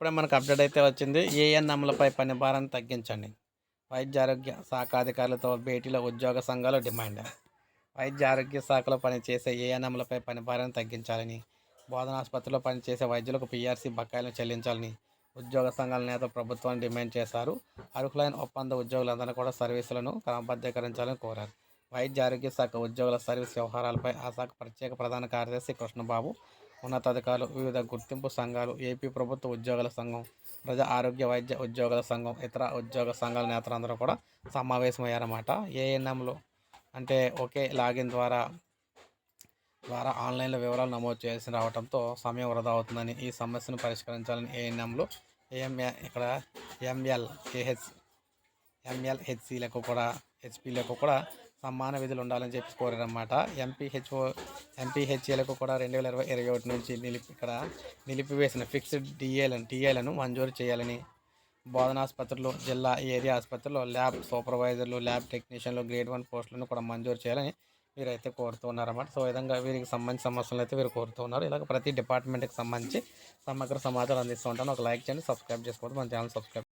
ఇప్పుడే మనకు అప్డేట్ అయితే వచ్చింది. ఏఎన్ఎంలపై పని భారాన్ని తగ్గించండి. వైద్య ఆరోగ్య శాఖ అధికారులతో భేటీలో ఉద్యోగ సంఘాలు డిమాండ్. వైద్య ఆరోగ్య శాఖలో పనిచేసే ఏఎన్ఎంలపై పని భారాన్ని తగ్గించాలని బోధనాసుపత్రిలో పనిచేసే వైద్యులకు పీఆర్సీ బకాయిలను చెల్లించాలని ఉద్యోగ సంఘాల నేత ప్రభుత్వాన్ని డిమాండ్ చేశారు. అర్హులైన ఒప్పంద ఉద్యోగులందరూ కూడా సర్వీసులను క్రమబద్ధీకరించాలని కోరారు. వైద్య ఆరోగ్య శాఖ ఉద్యోగుల సర్వీస్ వ్యవహారాలపై ఆ శాఖ ప్రత్యేక ప్రధాన కార్యదర్శి కృష్ణబాబు ఉన్నతాధికారులు వివిధ గుర్తింపు సంఘాలు ఏపీ ప్రభుత్వ ఉద్యోగుల సంఘం ప్రజా ఆరోగ్య వైద్య ఉద్యోగుల సంఘం ఇతర ఉద్యోగ సంఘాల నేతలందరూ కూడా సమావేశమయ్యారన్నమాట. ఏఎన్ఎంలు అంటే ఒకే లాగిన్ ద్వారా ద్వారా ఆన్లైన్లో వివరాలు నమోదు చేసి రావడంతో సమయం వృధా అవుతుందని ఈ సమస్యను పరిష్కరించాలని ఏఎన్ఎంలు ఏఎంఏ ఇక్కడ ఎంఎల్ ఏహెచ్ ఎంఎల్హెచ్సిలకు కూడా హెచ్పిలకు కూడా సమ్మాన విధులు ఉండాలని చెప్పి కోరారన్నమాట. ఎంపీహెచ్ఓ ఎంపీహెచ్ఏలకు కూడా రెండు వేల ఇరవై ఇరవై ఒకటి నుంచి నిలిపి ఇక్కడ నిలిపివేసిన ఫిక్స్డ్ డిఏలను టీఏలను మంజూరు చేయాలని బోధనాసుపత్రులు జిల్లా ఏరియా ఆసుపత్రుల్లో ల్యాబ్ సూపర్వైజర్లు ల్యాబ్ టెక్నీషియన్లు గ్రేడ్ వన్ పోస్టులను కూడా మంజూరు చేయాలని వీరైతే కోరుతున్నారన్నమాట సో విధంగా వీరికి సంబంధించిన సమస్యలు అయితే వీరు కోరుతున్నారు ఇలాగ ప్రతి డిపార్ట్మెంట్కి సంబంధించి సమగ్ర సమాచారం అందిస్తూ ఉంటాను. ఒక లైక్ చేయండి సబ్స్క్రైబ్ చేసుకోవద్దు. మన ఛానల్ సబ్స్క్రైబ్